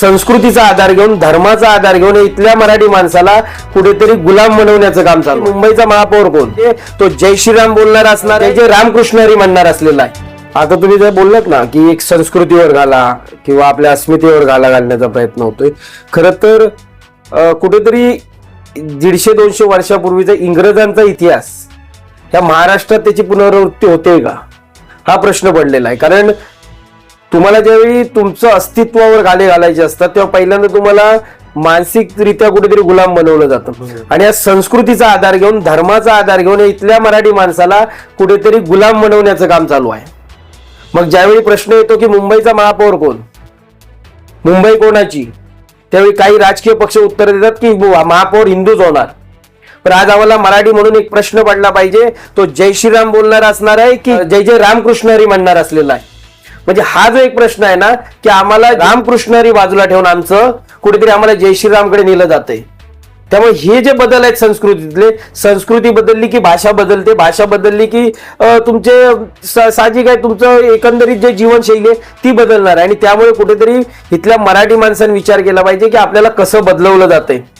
संस्कृतीचा आधार घेऊन धर्माचा आधार घेऊन इथल्या मराठी माणसाला कुठेतरी गुलाम बनवण्याचं काम चालू. मुंबईचा महापौर कोण? ते जय श्रीराम बोलणार असणार आहे, जे रामकृष्ण हरी म्हणणार असलेला आहे. आता तुम्ही जर बोललात ना की एक संस्कृतीवर घाला किंवा आपल्या अस्मितेवर घाला घालण्याचा प्रयत्न होतोय खरं तर कुठेतरी दीडशे दोनशे वर्षापूर्वीचा इंग्रजांचा इतिहास या महाराष्ट्रात त्याची पुनरावृत्ती होते का? हा प्रश्न पडलेला आहे. कारण तुम्हाला ज्यावेळी तुमचं अस्तित्वावर गाले घालायचे असतात तेव्हा पहिल्यांदा तुम्हाला मानसिकरित्या कुठेतरी गुलाम बनवलं जातं. आणि या संस्कृतीचा आधार घेऊन धर्माचा आधार घेऊन इथल्या मराठी माणसाला कुठेतरी गुलाम बनवण्याचं काम चालू आहे. मग ज्यावेळी प्रश्न येतो की मुंबईचा महापौर कोण? मुंबई कोणाची? त्यावेळी काही राजकीय पक्ष उत्तर देतात की महापौर हिंदूच होणार. पण आज आम्हाला मराठी म्हणून एक प्रश्न पडला पाहिजे तो जय श्रीराम बोलणार असणार आहे की जय जय रामकृष्ण हरी म्हणणार असलेला आहे? म्हणजे हा जो एक प्रश्न आहे ना की आम्हाला रामकृष्णरी बाजूला ठेवून आमचं कुठेतरी आम्हाला जय श्रीरामकडे नेलं जाते त्यामुळे हे जे बदल आहेत संस्कृतीतले संस्कृती बदलली की भाषा बदलते भाषा बदलली की तुमचे साहजिक आहे तुमचं एकंदरीत जे जीवनशैली आहे ती बदलणार आहे. आणि त्यामुळे कुठेतरी इथल्या मराठी माणसांनी विचार केला पाहिजे की आपल्याला कसं बदलवलं जातंय.